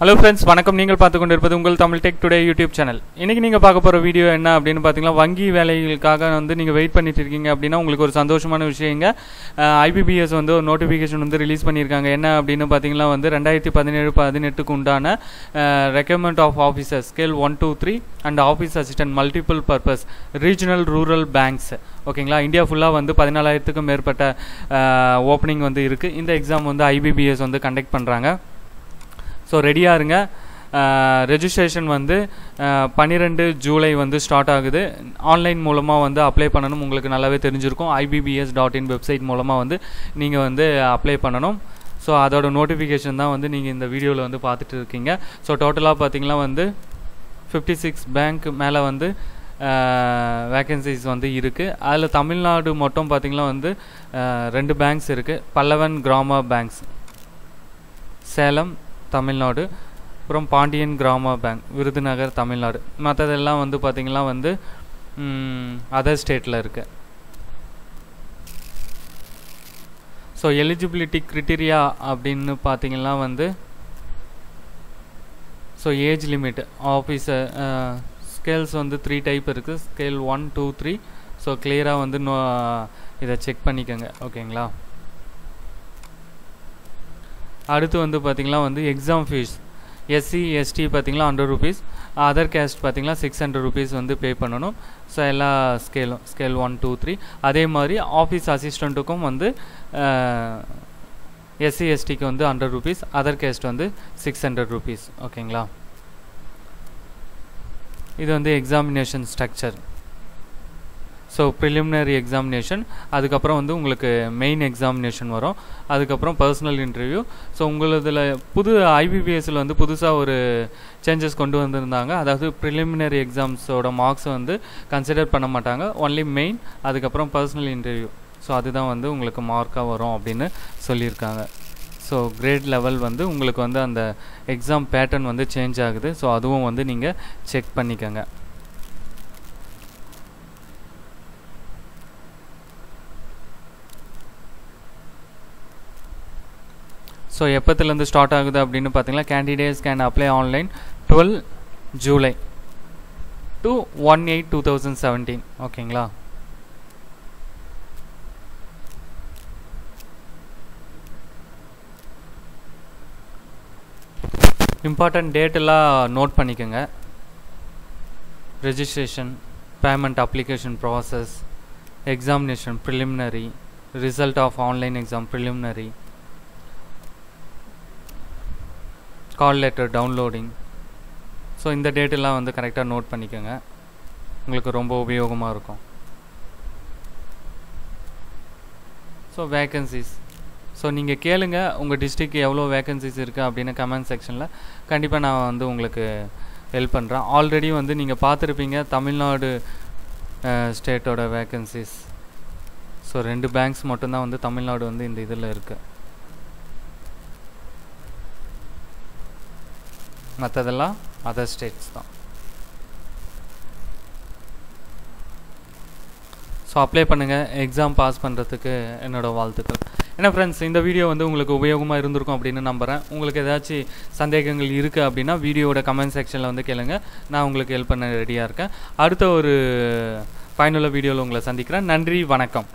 Hello friends வணக்கம். நீங்கள் பார்த்து கொண்டிருப்பது உங்கள் Tamil tech today YouTube channel இன்றைக்கி நீங்கள் பார்க்க போகிற வீடியோ என்ன அப்படின்னு பார்த்தீங்கன்னா வங்கி வேலைகளுக்காக வந்து நீங்கள் வெயிட் பண்ணிட்டு இருக்கீங்க அப்படின்னா உங்களுக்கு ஒரு சந்தோஷமான விஷயங்க ஐபிபிஎஸ் வந்து ஒரு நோட்டிஃபிகேஷன் வந்து ரிலீஸ் பண்ணியிருக்காங்க. என்ன அப்படின்னு பார்த்தீங்கன்னா வந்து ரெண்டாயிரத்தி பதினேழு பதினெட்டுக்கு உண்டான recommend of officer scale one two three and office assistant multiple purpose regional rural banks ஓகேங்களா இந்தியா ஃபுல்லாக வந்து பதினாலாயிரத்துக்கும் மேற்பட்ட ஓப்பனிங் வந்து இருக்குது இந்த எக்ஸாம் வந்து ஐபிபிஎஸ் வந்து கண்டக்ட் பண்ணுறாங்க ஸோ ரெடியாக இருங்க. ரெஜிஸ்ட்ரேஷன் வந்து பன்னிரெண்டு ஜூலை வந்து ஸ்டார்ட் ஆகுது. ஆன்லைன் மூலமாக வந்து அப்ளை பண்ணணும். உங்களுக்கு நல்லாவே தெரிஞ்சிருக்கும். ஐபிபிஎஸ் டாட் இன் வெப்சைட் மூலமாக வந்து நீங்கள் வந்து அப்ளை பண்ணணும். ஸோ அதோட நோட்டிஃபிகேஷன் தான் வந்து நீங்கள் இந்த வீடியோவில் வந்து பார்த்துட்டு இருக்கீங்க. ஸோ டோட்டலாக பார்த்தீங்கன்னா வந்து ஃபிஃப்டி சிக்ஸ் பேங்க் மேலே வந்து வேக்கன்சிஸ் வந்து இருக்குது அதில் தமிழ்நாடு மட்டும் பார்த்திங்கன்னா வந்து ரெண்டு பேங்க்ஸ் இருக்குது பல்லவன் கிராம பேங்க்ஸ் சேலம் தமிழ்நாடு அப்புறம் பாண்டியன் கிராம பேங்க் விருதுநகர் தமிழ்நாடு. மற்றதெல்லாம் வந்து பார்த்திங்கன்னா வந்து அதர் ஸ்டேட்டில் இருக்கு. ஸோ எலிஜிபிலிட்டி க்ரிட்டீரியா அப்படின்னு பார்த்தீங்கன்னா வந்து so age limit officer scales வந்து த்ரீ டைப் இருக்குது scale one two three so கிளியராக வந்து நோ இதை செக் பண்ணிக்கோங்க. ஓகேங்களா அடுத்து வந்து பார்த்திங்கன்னா வந்து எக்ஸாம் ஃபீஸ் எஸ்சி எஸ்டி பார்த்திங்கன்னா ஹண்ட்ரட் ருபீஸ் அதர் கேஸ்ட் பார்த்திங்கன்னா சிக்ஸ் ஹண்ட்ரட் ருபீஸ் வந்து பே பண்ணணும். ஸோ எல்லா ஸ்கேலும் ஸ்கேல் ஒன் டூ த்ரீ அதே மாதிரி ஆஃபீஸ் அசிஸ்டண்ட்டுக்கும் வந்து எஸ்சி எஸ்டிக்கு வந்து ஹண்ட்ரட் ருபீஸ் அதர் கேஸ்ட் வந்து சிக்ஸ் ஹண்ட்ரட் ருபீஸ் ஓகேங்களா இது வந்து examination structure so preliminary examination அதுக்கப்புறம் வந்து உங்களுக்கு மெயின் எக்ஸாமினேஷன் வரும். அதுக்கப்புறம் பர்சனல் இன்டர்வியூ ஸோ உங்களதில் புது ஐபிபிஎஸ்சில் வந்து புதுசாக ஒரு சேஞ்சஸ் கொண்டு வந்திருந்தாங்க. அதாவது ப்ரிலிமினரி எக்ஸாம்ஸோட மார்க்ஸ் வந்து கன்சிடர் பண்ண மாட்டாங்க. ஒன்லி மெயின் அதுக்கப்புறம் பர்சனல் இன்டர்வியூ ஸோ அதுதான் வந்து உங்களுக்கு மார்க்காக வரும் அப்படின்னு சொல்லியிருக்காங்க. ஸோ கிரேட் லெவல் வந்து உங்களுக்கு வந்து அந்த எக்ஸாம் பேட்டர்ன் வந்து சேஞ்ச் ஆகுது. ஸோ அதுவும் வந்து நீங்கள் செக் பண்ணிக்கோங்க. ஸோ எப்போத்துலேருந்து ஸ்டார்ட் ஆகுது அப்படின்னு பார்த்தீங்கன்னா candidates can apply online twelve July to one eight two thousand seventeen ஓகேங்களா இம்பார்ட்டன்ட் டேட்டெல்லாம் நோட் பண்ணிக்கோங்க. Registration payment application process examination preliminary result of online exam preliminary call letter downloading so இந்த டேட்டெல்லாம் வந்து கரெக்டாக நோட் பண்ணிக்கோங்க. உங்களுக்கு ரொம்ப உபயோகமாக இருக்கும். ஸோ வேக்கன்சிஸ் ஸோ நீங்கள் கேளுங்க உங்கள் டிஸ்ட்ரிக்கு எவ்வளோ வேக்கன்சிஸ் இருக்குது அப்படின்னு கமெண்ட் செக்ஷனில் கண்டிப்பாக நான் வந்து உங்களுக்கு ஹெல்ப் பண்ணுறேன் ஆல்ரெடி வந்து நீங்கள் பார்த்துருப்பீங்க தமிழ்நாடு ஸ்டேட்டோட வேக்கன்சிஸ் ஸோ ரெண்டு பேங்க்ஸ் மட்டும்தான் வந்து தமிழ்நாடு வந்து இந்த இதில் இருக்குது மற்றதெல்லாம் அதர் ஸ்டேட்ஸ் தான். ஸோ அப்ளை பண்ணுங்கள் எக்ஸாம் பாஸ் பண்ணுறதுக்கு என்னோடய வாழ்த்துக்கள். ஏன்னா ஃப்ரெண்ட்ஸ் இந்த வீடியோ வந்து உங்களுக்கு உபயோகமாக இருந்திருக்கும் அப்படின்னு நம்புகிறேன் உங்களுக்கு ஏதாச்சும் சந்தேகங்கள் இருக்குது அப்படின்னா வீடியோட கமெண்ட் செக்ஷனில் வந்து கேளுங்க. நான் உங்களுக்கு ஹெல்ப் பண்ண ரெடியாக இருக்கேன். அடுத்த ஒரு பயனுள்ள வீடியோவில் உங்களை சந்திக்கிறேன். நன்றி வணக்கம்.